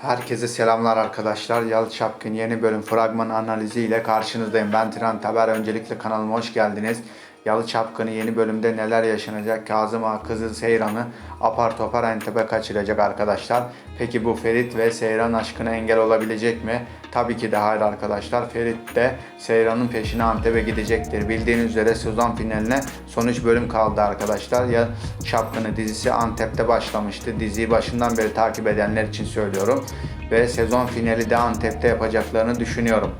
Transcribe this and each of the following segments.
Herkese selamlar arkadaşlar. Yalı Çapkın yeni bölüm fragman analizi ile karşınızdayım. Ben Trent Haber. Öncelikle kanalıma hoş geldiniz. Yalı Çapkın'ı yeni bölümde neler yaşanacak? Kazım Ağa kızı Seyran'ı apar topar Antep'e kaçıracak arkadaşlar. Peki bu Ferit ve Seyran aşkına engel olabilecek mi? Tabii ki de hayır arkadaşlar. Ferit de Seyran'ın peşine Antep'e gidecektir. Bildiğiniz üzere sezon finaline son 3 bölüm kaldı arkadaşlar. Ya Çapkını dizisi Antep'te başlamıştı. Diziyi başından beri takip edenler için söylüyorum. Ve sezon finali de Antep'te yapacaklarını düşünüyorum.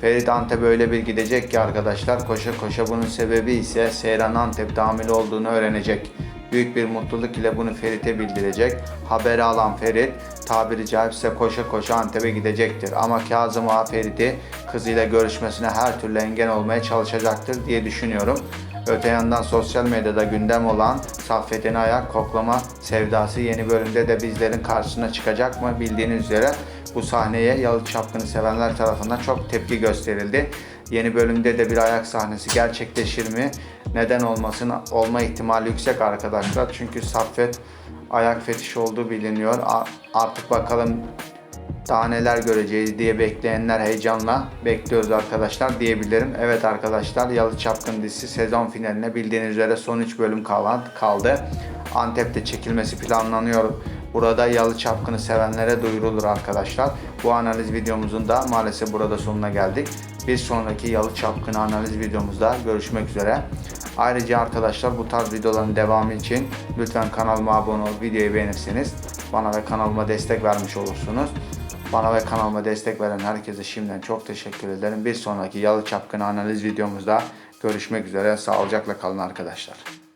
Ferit Antep öyle bir gidecek ki arkadaşlar koşa koşa bunun sebebi ise Seyran Antep'te hamile olduğunu öğrenecek. Büyük bir mutluluk ile bunu Ferit'e bildirecek. Haberi alan Ferit tabiri caizse koşa koşa Antep'e gidecektir. Ama Kazım Ağa Ferit'i kızıyla görüşmesine her türlü engel olmaya çalışacaktır diye düşünüyorum. Öte yandan sosyal medyada gündem olan Saffet'in ayak koklama sevdası yeni bölümde de bizlerin karşısına çıkacak mı? Bildiğiniz üzere bu sahneye Yalı Çapkın'ı sevenler tarafından çok tepki gösterildi. Yeni bölümde de bir ayak sahnesi gerçekleşir mi? Neden olmasın? Olma ihtimali yüksek arkadaşlar. Çünkü Saffet ayak fetişi olduğu biliniyor. Artık bakalım daha neler göreceğiz diye bekleyenler heyecanla bekliyoruz arkadaşlar diyebilirim. Evet arkadaşlar Yalı Çapkın dizisi sezon finaline bildiğiniz üzere son 3 bölüm kalan kaldı. Antep'te çekilmesi planlanıyor. Burada Yalı Çapkın'ı sevenlere duyurulur arkadaşlar. Bu analiz videomuzun da maalesef burada sonuna geldik. Bir sonraki Yalı Çapkını analiz videomuzda görüşmek üzere. Ayrıca arkadaşlar bu tarz videoların devamı için lütfen kanalıma abone olup videoyu beğenirseniz bana ve kanalıma destek vermiş olursunuz. Bana ve kanalıma destek veren herkese şimdiden çok teşekkür ederim. Bir sonraki Yalı Çapkını analiz videomuzda görüşmek üzere. Sağlıcakla kalın arkadaşlar.